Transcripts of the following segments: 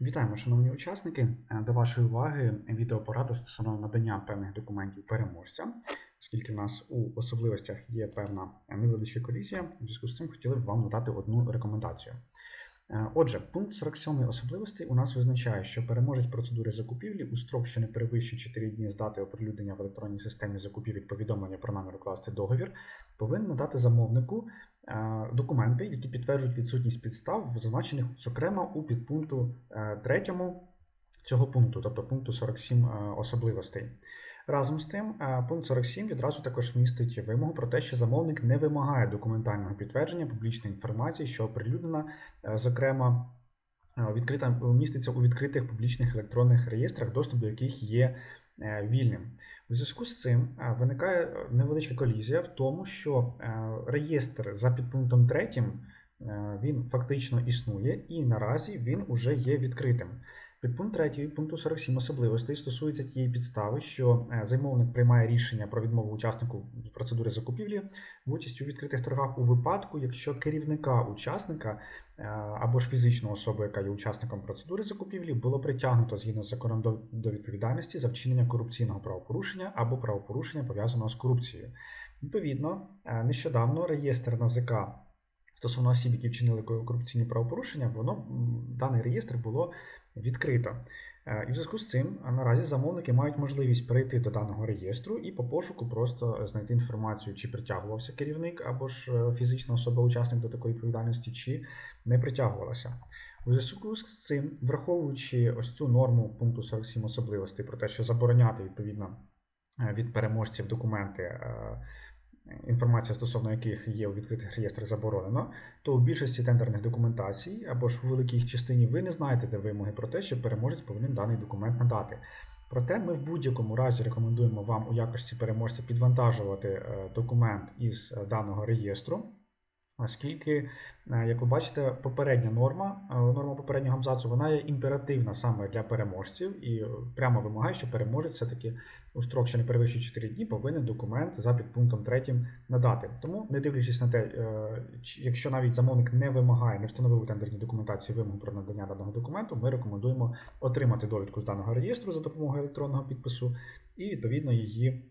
Вітаємо, шановні учасники. Е, До вашої уваги відеопорада стосовно надання певних документів переможця, оскільки в нас у особливостях є певна невеличка колізія, в зв'язку з цим хотіли б вам надати одну рекомендацію. Е, Отже, пункт 47 особливостей у нас визначає, що переможець процедури закупівлі у строк, що не перевищує 4 дні з дати оприлюднення в електронній системі закупівель повідомлення про намір укласти договір, повинен надати замовнику документи, які підтверджують відсутність підстав, зазначених зокрема у підпункту 3 цього пункту, тобто пункту 47 е, особливостей. Разом з тим, е, пункт 47 відразу також містить вимогу про те, що замовник не вимагає документального підтвердження публічної інформації, що оприлюднена, е, зокрема, е, відкрита міститься у відкритих публічних електронних реєстрах, доступ до яких є е, вільним. У зв'язку з цим е, виникає е, невеличка колізія в тому, що е, реєстр за підпунктом 3 е, він фактично існує і наразі він уже є відкритим. Підпункт 3 пункту 47 особливостей стосується тієї підстави, що е, замовник приймає рішення про відмову учаснику процедури закупівлі в участі у відкритих торгах у випадку, якщо керівника учасника е, або ж фізичну особу, яка є учасником процедури закупівлі, було притягнуто згідно з законом до, до відповідальності за вчинення корупційного правопорушення або правопорушення пов'язаного з корупцією. Відповідно, е, нещодавно реєстр НАЗК стосовно осіб, які вчинили корупційні правопорушення, воно даний реєстр було відкрито. Е, І в зв'язку з цим наразі замовники мають можливість перейти до даного реєстру і по пошуку просто знайти інформацію, чи притягувався керівник або ж е, фізична особа учасник до такої відповідальності, чи не притягувалася. У зв'язку з цим, враховуючи ось цю норму пункту 47 особливостей про те, що забороняти відповідно е, від переможців документи, інформація стосовно яких є у відкритих реєстрах заборонено, то у більшості тендерних документацій або ж у великій їх частині ви не знаєте, де вимоги про те, що переможець повинен даний документ надати. Проте ми в будь-якому разі рекомендуємо вам у якості переможця підвантажувати е, документ із е, даного реєстру, оскільки, е, як ви бачите, попередня норма, е, норма попереднього абзацу, вона є імперативна саме для переможців і е, прямо вимагає, що переможець все-таки у строк, що не перевищує 4 дні, повинен документ за підпунктом 3 надати. Тому, не дивлячись на те, якщо навіть замовник не вимагає, не встановив у тендерній документації вимогу про надання даного документу, ми рекомендуємо отримати довідку з даного реєстру за допомогою електронного підпису і відповідно її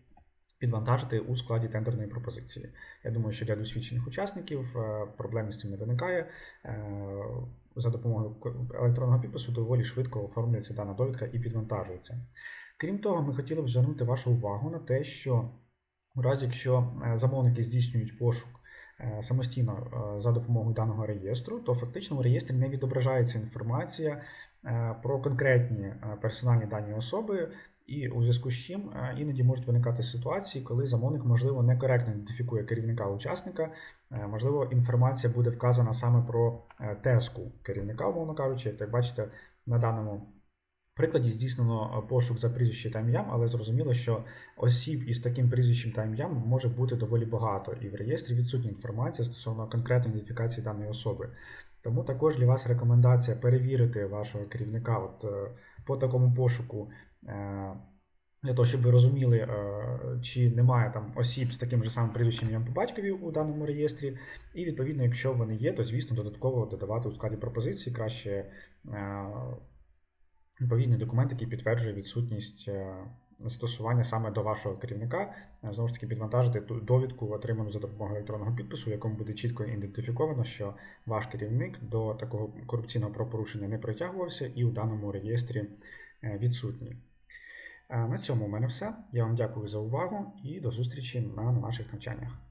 підвантажити у складі тендерної пропозиції. Я думаю, що для досвідчених учасників е, проблем з цим не виникає. Е, За допомогою електронного підпису доволі швидко оформлюється дана довідка і підвантажується. Крім того, ми хотіли б звернути вашу увагу на те, що у разі, якщо е, замовники здійснюють пошук самостійно за допомогою даного реєстру, то фактично у реєстрі не відображається інформація про конкретні персональні дані особи, і у зв'язку з чим е, іноді можуть виникати ситуації, коли замовник, можливо, некоректно ідентифікує керівника учасника. Е, Можливо, інформація буде вказана саме про е, тезку керівника, умовно кажучи, як бачите, на даному прикладі здійснено пошук за прізвище та ім'ям, але зрозуміло, що осіб із таким прізвищем та ім'ям може бути доволі багато, і в реєстрі відсутня інформація стосовно конкретної ідентифікації даної особи. Тому також для вас рекомендація перевірити вашого керівника от, по такому пошуку. е, Для того, щоб ви розуміли, е, чи немає там осіб з таким же самим прізвищем ім'ям по батькові у даному реєстрі. І відповідно, якщо вони є, то звісно додатково додавати у складі пропозиції краще е, відповідний документ, який підтверджує відсутність застосування саме до вашого керівника. Е, Знову ж таки, підвантажити ту довідку, отриману за допомогою електронного підпису, в якому буде чітко ідентифіковано, що ваш керівник до такого корупційного правопорушення не притягувався і у даному реєстрі е, відсутній. Е, На цьому у мене все. Я вам дякую за увагу і до зустрічі на наших навчаннях.